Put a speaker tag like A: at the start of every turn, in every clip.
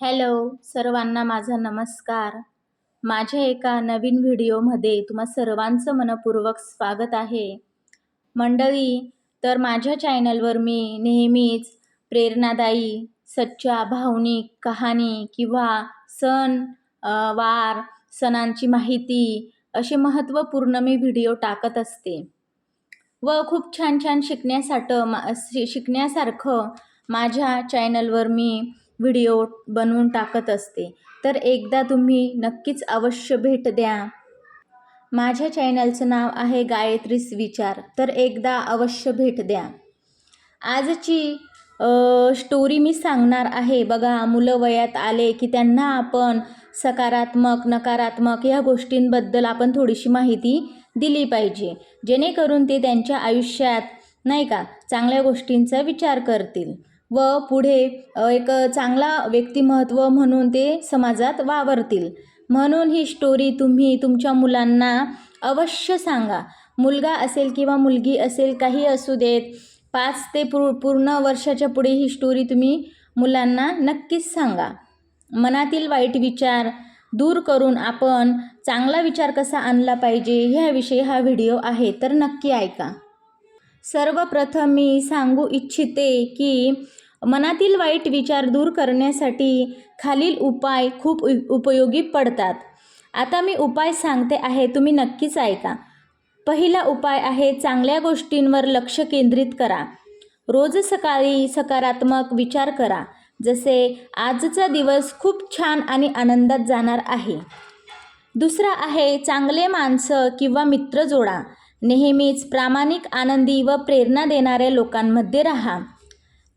A: Hello सर्वांना माझा नमस्कार. माझ्या एका नवीन व्हिडिओमध्ये तुम्हा सर्वांचं मनपूर्वक स्वागत आहे. मंडळी तर माझ्या चॅनलवर मी नेहमीच प्रेरणादायी सच्च्या भावनिक कहाणी किंवा सण वार सणांची माहिती असे महत्त्वपूर्ण मी व्हिडिओ टाकत असते. व खूप छान छान शिकण्यासाठी मा शिकण्यासारखं माझ्या चॅनलवर मी व्हिडिओ बनवून टाकत असते. तर एकदा तुम्ही नक्कीच अवश्य भेट द्या. माझ्या चॅनलचं नाव आहे गायत्रीस विचार. तर एकदा अवश्य भेट द्या. आजची स्टोरी मी सांगणार आहे. बघा मुलं वयात आले की त्यांना आपण सकारात्मक नकारात्मक या गोष्टींबद्दल आपण थोडीशी माहिती दिली पाहिजे. जेणेकरून ते त्यांच्या आयुष्यात नाही का चांगल्या गोष्टींचा विचार करतील. व पुढे एक चांगला व्यक्तिमत्व म्हणून ते समाजात वावरतील. म्हणून ही स्टोरी तुम्ही तुमच्या मुलांना अवश्य सांगा. मुलगा असेल किंवा मुलगी असेल काही असू देत पाच ते पू पूर्ण वर्षाच्या पुढे ही स्टोरी तुम्ही मुलांना नक्कीच सांगा. मनातील वाईट विचार दूर करून आपण चांगला विचार कसा आणला पाहिजे ह्याविषयी हा व्हिडिओ आहे तर नक्की ऐका. सर्वप्रथम मी सांगू इच्छिते की मनातील वाईट विचार दूर करण्यासाठी खालील उपाय खूप उ उपयोगी पडतात. आता मी उपाय सांगते आहे तुम्ही नक्कीच ऐका. पहिला उपाय आहे चांगल्या गोष्टींवर लक्ष केंद्रित करा. रोज सकाळी सकारात्मक विचार करा जसे आजचा दिवस खूप छान आणि आनंदात जाणार आहे. दुसरा आहे चांगले माणसं किंवा मित्र जोडा. नेहमीच प्रामाणिक आनंदी व प्रेरणा देणाऱ्या लोकांमध्ये राहा.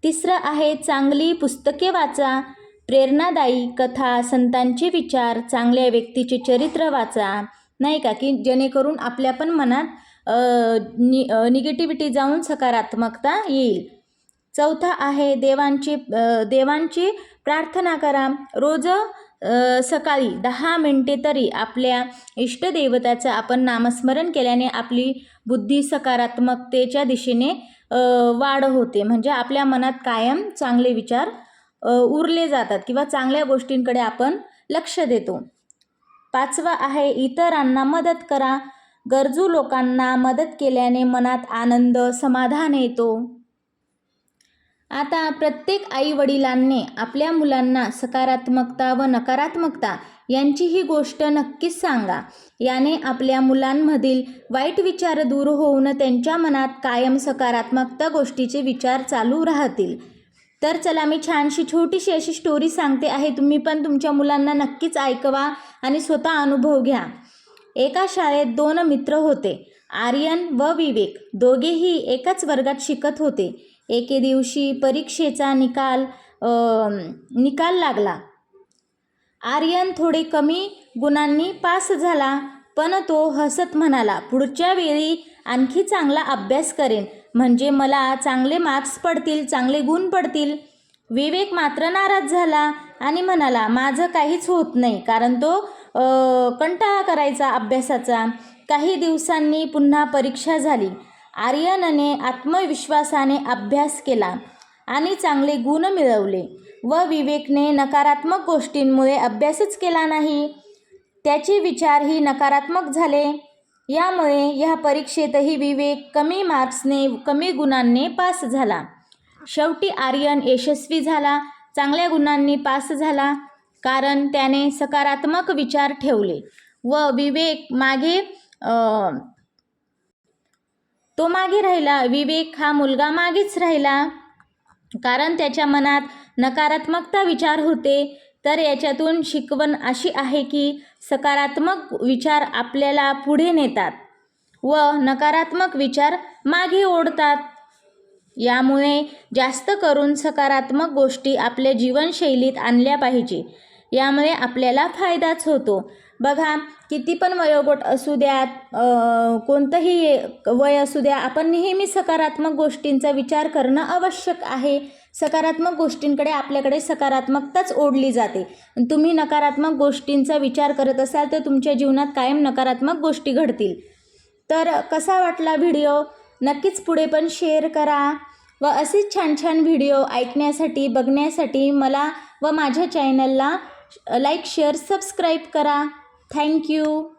A: तिसरं आहे चांगली पुस्तके वाचा प्रेरणादायी कथा संतांचे विचार चांगल्या व्यक्तीचे चरित्र वाचा. नाही का? की जेणेकरून आपल्या पण मनात नि निगेटिव्हिटी जाऊन सकारात्मकता येईल. चौथा आहे देवांची देवांची प्रार्थना करा. रोज सकाळी दहा मिनटे तरी आपल्या इष्टदेवताचं आपण नामस्मरण केल्याने आपली बुद्धी सकारात्मकतेच्या दिशेने वाढ होते. म्हणजे आपल्या मनात कायम चांगले विचार उरले जातात किंवा चांगल्या गोष्टींकडे आपण लक्ष देतो. पाचवा आहे इतरांना मदत करा. गरजू लोकांना मदत केल्याने मनात आनंद समाधान येतो. आता प्रत्येक आई वडिलांनी आपल्या मुलांना सकारात्मकता व नकारात्मकता यांची ही गोष्ट नक्कीच सांगा. याने आपल्या मुलांमधील वाईट विचार दूर होऊन त्यांच्या मनात कायम सकारात्मकता गोष्टीचे विचार चालू राहतील. तर चला मी छानशी छोटीशी अशी स्टोरी सांगते आहे. तुम्ही पण तुमच्या मुलांना नक्कीच ऐकवा आणि स्वतः अनुभव घ्या. एका शाळेत दोन मित्र होते. आर्यन व विवेक. दोघेही एकाच वर्गात शिकत होते. एके दिवशी परीक्षेचा निकाल निकाल लागला. आर्यन थोडे कमी गुणांनी पास झाला पण तो हसत म्हणाला पुढच्या वेळी आणखी चांगला अभ्यास करेन. म्हणजे मला चांगले मार्क्स पडतील चांगले गुण पडतील. विवेक मात्र नाराज झाला आणि म्हणाला माझं काहीच होत नाही कारण तो कंटाळा करायचा अभ्यासाचा. काही दिवसांनी पुन्हा परीक्षा झाली. आर्यनने आत्मविश्वासाने अभ्यास केला आणि चांगले गुण मिळवले व विवेकने नकारात्मक गोष्टींमुळे अभ्यासच केला नाही. त्याचे विचारही नकारात्मक झाले. यामुळे या परीक्षेतही विवेक कमी मार्क्सने कमी गुणांनी पास झाला. शेवटी आर्यन यशस्वी झाला चांगल्या गुणांनी पास झाला कारण त्याने सकारात्मक विचार ठेवले व विवेक मागे तो मागे राहिला. विवेक हा मुलगा मागेच राहिला. कारण त्याच्या मनात नकारात्मकता विचार होते. तर याच्यातून शिकवण अशी आहे की सकारात्मक विचार आपल्याला पुढे नेतात व नकारात्मक विचार मागे ओढतात. यामुळे जास्त करून सकारात्मक गोष्टी आपल्या जीवनशैलीत आणल्या पाहिजे. यामुळे आपल्याला फायदाच होतो. बघा किती पण वयोगट असू द्यात कोणतंही वय असू द्या आपण नेहमी सकारात्मक गोष्टींचा विचार करणं आवश्यक आहे. सकारात्मक गोष्टींकडे आपल्याकडे सकारात्मकताच ओढली जाते. तुम्ही नकारात्मक गोष्टींचा विचार करत असाल तर तुमच्या जीवनात कायम नकारात्मक गोष्टी घडतील. तर कसा वाटला व्हिडिओ? नक्कीच पुढे पण शेअर करा. व असेच छान छान व्हिडिओ ऐकण्यासाठी बघण्यासाठी मला व माझ्या चॅनलला लाईक शेअर सबस्क्राईब करा. Thank you.